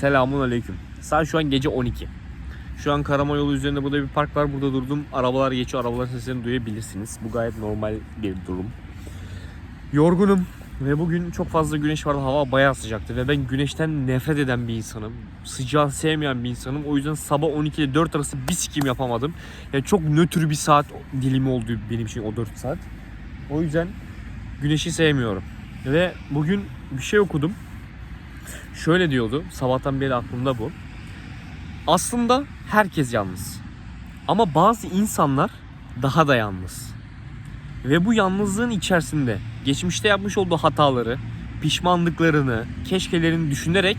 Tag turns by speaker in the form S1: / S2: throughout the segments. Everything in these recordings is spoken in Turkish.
S1: Selamun aleyküm. Saat şu an gece 12. Şu an Karama yolu üzerinde burada bir park var. Burada durdum. Arabalar geçiyor. Arabaların seslerini duyabilirsiniz. Bu gayet normal bir durum. Yorgunum. Ve bugün çok fazla güneş vardı. Hava bayağı sıcaktı. Ve ben güneşten nefret eden bir insanım. Sıcağı sevmeyen bir insanım. O yüzden sabah 12 ile 4 arası bir sikim yapamadım. Yani çok nötr bir saat dilimi oldu benim için o 4 saat. O yüzden güneşi sevmiyorum. Ve bugün bir şey okudum. Şöyle diyordu. Sabahtan beri aklımda bu. Aslında herkes yalnız. Ama bazı insanlar daha da yalnız. Ve bu yalnızlığın içerisinde geçmişte yapmış olduğu hataları, pişmanlıklarını, keşkelerini düşünerek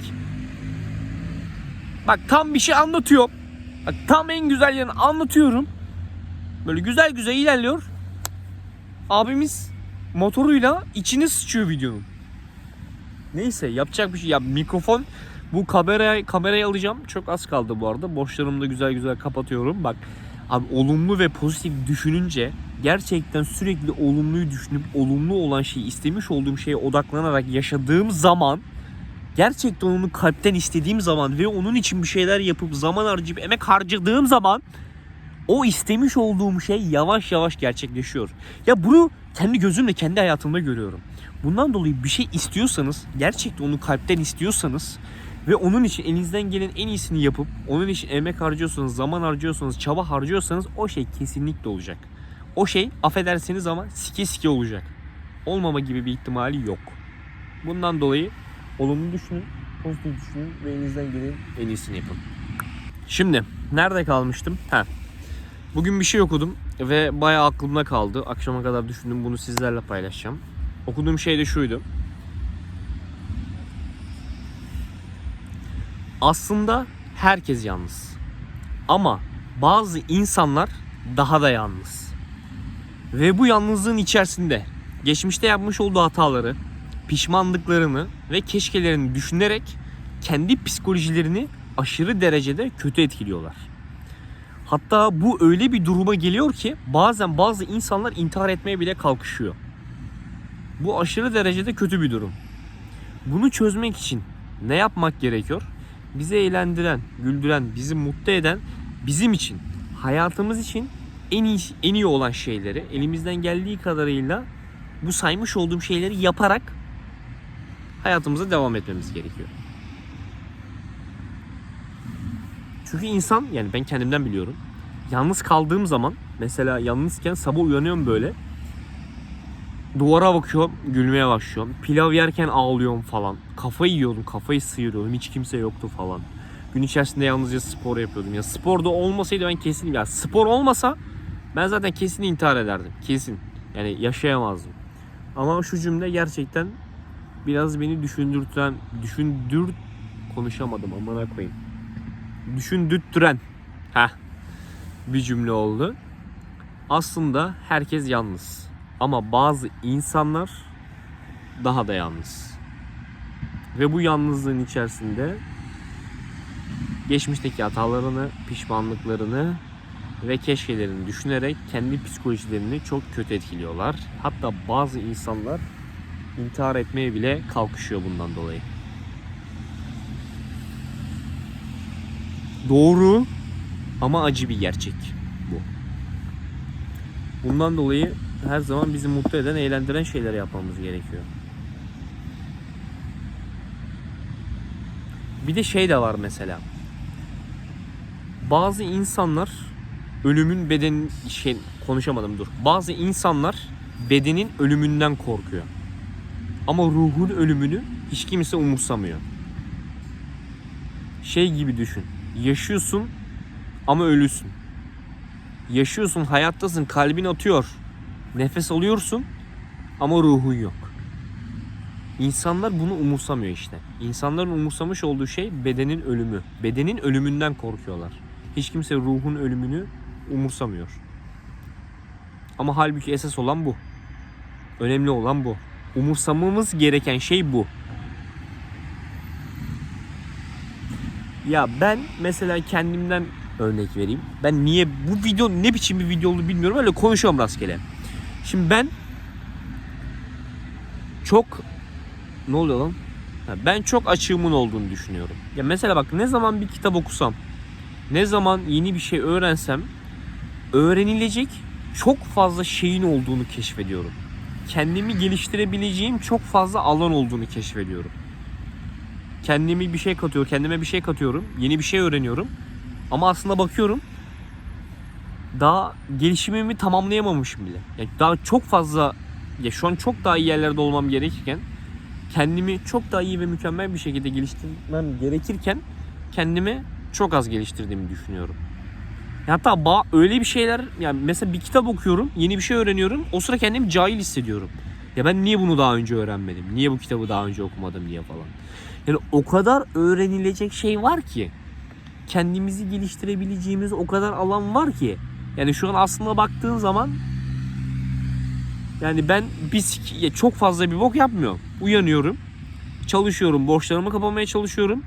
S1: bak tam bir şey anlatıyorum. Bak tam en güzel yerini anlatıyorum. Böyle güzel güzel ilerliyor. Abimiz motoruyla içine sıçıyor videonun. Neyse yapacak bir şey. Ya mikrofon bu kameraya kamerayı alacağım. Çok az kaldı bu arada. Boşlarımı da güzel güzel kapatıyorum. Bak abi olumlu ve pozitif düşününce gerçekten sürekli olumluyu düşünüp olumlu olan şeyi istemiş olduğum şeye odaklanarak yaşadığım zaman gerçekten onu kalpten istediğim zaman ve onun için bir şeyler yapıp zaman harcayıp emek harcadığım zaman o istemiş olduğum şey yavaş yavaş gerçekleşiyor. Ya bunu kendi gözümle kendi hayatımda görüyorum. Bundan dolayı bir şey istiyorsanız, gerçekten onu kalpten istiyorsanız ve onun için elinizden gelen en iyisini yapıp onun için emek harcıyorsanız, zaman harcıyorsanız, çaba harcıyorsanız o şey kesinlikle olacak. O şey affedersiniz ama sike sike olacak. Olmama gibi bir ihtimali yok. Bundan dolayı olumlu düşünün, pozitif düşünün ve elinizden gelen en iyisini yapın. Şimdi nerede kalmıştım? Ha. Bugün bir şey okudum ve bayağı aklımda kaldı. Akşama kadar düşündüm bunu sizlerle paylaşacağım. Okuduğum şey de şuydu. Aslında herkes yalnız. Ama bazı insanlar daha da yalnız. Ve bu yalnızlığın içerisinde geçmişte yapmış olduğu hataları, pişmanlıklarını ve keşkelerini düşünerek kendi psikolojilerini aşırı derecede kötü etkiliyorlar. Hatta bu öyle bir duruma geliyor ki bazen bazı insanlar intihar etmeye bile kalkışıyor. Bu aşırı derecede kötü bir durum. Bunu çözmek için ne yapmak gerekiyor? Bizi eğlendiren, güldüren, bizi mutlu eden, bizim için, hayatımız için en iyi en iyi olan şeyleri elimizden geldiği kadarıyla bu saymış olduğum şeyleri yaparak hayatımıza devam etmemiz gerekiyor. Çünkü insan yani ben kendimden biliyorum. Yalnız kaldığım zaman mesela yalnızken sabah uyanıyorum böyle. Duvara bakıyorum gülmeye başlıyorum. Pilav yerken ağlıyorum falan. Kafayı yiyordum kafayı sıyırıyordum. Hiç kimse yoktu falan. Gün içerisinde yalnızca spor yapıyordum. Ya sporda olmasaydı ben kesin ya spor olmasa ben zaten kesin intihar ederdim. Kesin. Yani yaşayamazdım. Ama şu cümle gerçekten biraz beni düşündürten, düşündür konuşamadım amına koyayım düşündürttüren ha bir cümle oldu. Aslında herkes yalnız. Ama bazı insanlar daha da yalnız. Ve bu yalnızlığın içerisinde geçmişteki hatalarını, pişmanlıklarını ve keşkelerini düşünerek kendi psikolojilerini çok kötü etkiliyorlar. Hatta bazı insanlar intihar etmeye bile kalkışıyor bundan dolayı. Doğru ama acı bir gerçek bu. Bundan dolayı her zaman bizi mutlu eden, eğlendiren şeyler yapmamız gerekiyor. Bir de şey de var mesela. Bazı insanlar ölümün beden şey konuşamadım dur. Bazı insanlar bedenin ölümünden korkuyor. Ama ruhun ölümünü hiç kimse umursamıyor. Şey gibi düşün yaşıyorsun ama ölüsün. Yaşıyorsun, hayattasın, kalbin atıyor. Nefes alıyorsun ama ruhun yok. İnsanlar bunu umursamıyor işte. İnsanların umursamış olduğu şey bedenin ölümü. Bedenin ölümünden korkuyorlar. Hiç kimse ruhun ölümünü umursamıyor. Ama halbuki esas olan bu. Önemli olan bu. Umursamamız gereken şey bu. Ya ben mesela kendimden örnek vereyim. Ben niye bu video ne biçim bir video olduğunu bilmiyorum öyle konuşuyorum rastgele. Şimdi ben çok ne oluyor lan? Ben çok açığımın olduğunu düşünüyorum. Ya mesela bak ne zaman bir kitap okusam, ne zaman yeni bir şey öğrensem öğrenilecek çok fazla şeyin olduğunu keşfediyorum. Kendimi geliştirebileceğim çok fazla alan olduğunu keşfediyorum. Kendimi bir şey katıyor, kendime bir şey katıyorum, yeni bir şey öğreniyorum. Ama aslında bakıyorum daha gelişimimi tamamlayamamışım bile. Yani daha çok fazla ya şu an çok daha iyi yerlerde olmam gerekirken kendimi çok daha iyi ve mükemmel bir şekilde geliştirmem gerekirken kendimi çok az geliştirdiğimi düşünüyorum. Hatta ba- öyle bir şeyler yani mesela bir kitap okuyorum, yeni bir şey öğreniyorum. O sıra kendimi cahil hissediyorum. Ya ben niye bunu daha önce öğrenmedim? Niye bu kitabı daha önce okumadım diye falan. Yani o kadar öğrenilecek şey var ki kendimizi geliştirebileceğimiz o kadar alan var ki. Yani şu an aslında baktığın zaman yani ben bir sik- ya çok fazla bir bok yapmıyorum. Uyanıyorum. Çalışıyorum. Borçlarımı kapamaya çalışıyorum.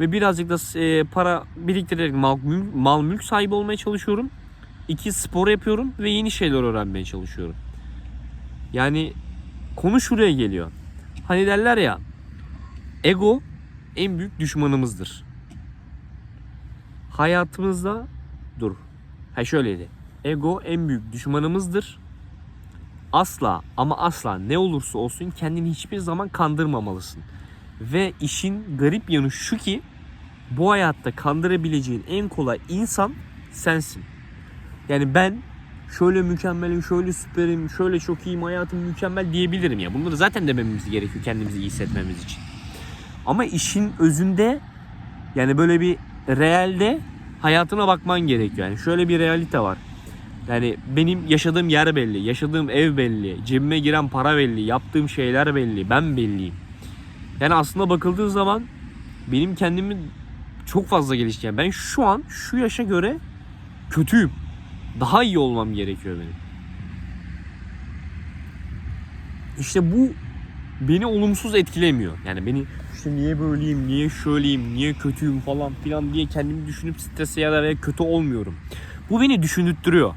S1: Ve birazcık da e, para biriktirerek mal, mül- mal mülk sahibi olmaya çalışıyorum. İki spor yapıyorum ve yeni şeyler öğrenmeye çalışıyorum. Yani konu şuraya geliyor. Hani derler ya ego en büyük düşmanımızdır. Hayatımızda dur. Ha şöyleydi. Ego en büyük düşmanımızdır. Asla ama asla ne olursa olsun kendini hiçbir zaman kandırmamalısın. Ve işin garip yanı şu ki bu hayatta kandırabileceğin en kolay insan sensin. Yani ben şöyle mükemmelim, şöyle süperim, şöyle çok iyiyim, hayatım mükemmel diyebilirim ya. Bunları zaten dememiz gerekiyor kendimizi iyi hissetmemiz için. Ama işin özünde yani böyle bir realde hayatına bakman gerekiyor. Yani şöyle bir realite var. Yani benim yaşadığım yer belli, yaşadığım ev belli, cebime giren para belli, yaptığım şeyler belli, ben belliyim. Yani aslında bakıldığı zaman benim kendimi çok fazla geliştireceğim. Ben şu an şu yaşa göre kötüyüm. Daha iyi olmam gerekiyor benim. İşte bu beni olumsuz etkilemiyor. Yani beni işte niye böyleyim, niye şöyleyim, niye kötüyüm falan filan diye kendimi düşünüp strese ya da kötü olmuyorum. Bu beni düşündürtüyor.